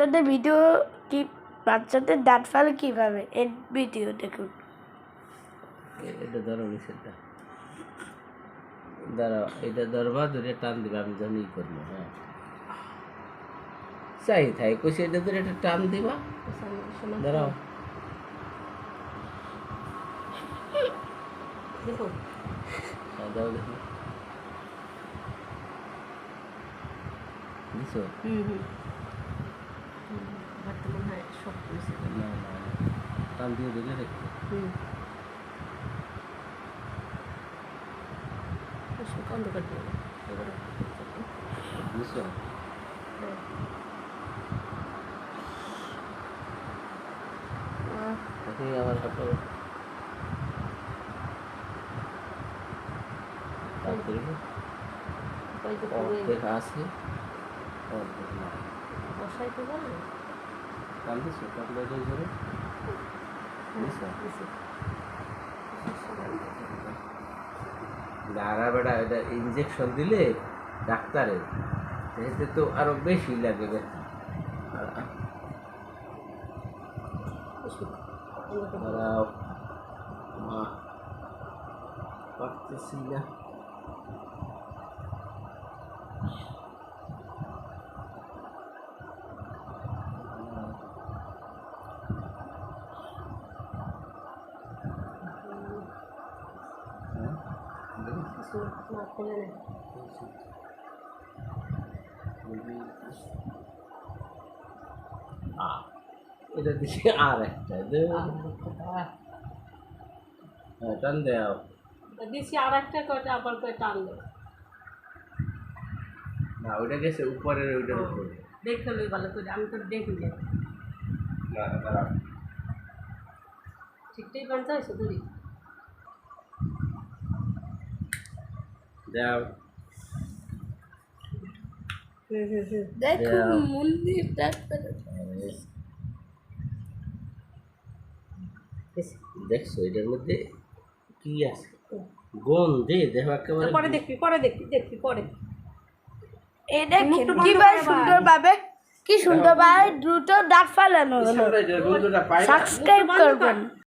বাচ্চাদের ভিডিও কি বাচ্চাদের দাঁত ফেলে কীভাবে? এর ভিডিও দেখুন। এটা ধরো নিচেরটা। দাঁড়াও এটা ধরবা ধরে টান দিবে আমি যখন ই করব হ্যাঁ। চাই থাই কইছে এটা ধরে একটা টান দিবা। দাঁড়াও। হ্যাঁ, দিছো হুম হুম। ভাতটা মনে হয় সব করেছে। না না। টান দিয়ে দিলে হুম। অন্ধকার দিয়ে এবারে হ্যাঁ। দেখি তো। পুরো অর্ধেক আছে। বসাই তো বলে। টান দিছো টান দিয়ে ধরে দাঁড়া বেটা এটা ইঞ্জেকশন দিলে ডাক্তারে এতে তো আরও বেশি লাগে ব্যথা দাঁড়াও। মা পারতেছি না হ্যাঁ? না খুলে নেই এটা দিছি আর একটা। হ্যাঁ, টান দেও দিছি আর একটা কয়টা আবার কয় টান দেয় না ওইটা গেছে উপরের ওইটার উপরে। দেখে লই ভালো করে আমি তো দেখি যে না, দাঁড়াও। ঠিকঠাক বানতে হয়েছে ধরি। দাও দেও। মন্দির ডাক্তার দেখছ এটার মধ্যে কি আছে? গন্ধে দেহ একেবারে পরে দেখবি পরে দেখবি দেখবি পরে। এই বন্ধ কীভাবে সুন্দরভাবে কি সুন্দরভাবে দ্রুত দাঁত ফেলানো হলো। সাবস্ক্রাইব। করবেন।